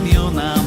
ramiona.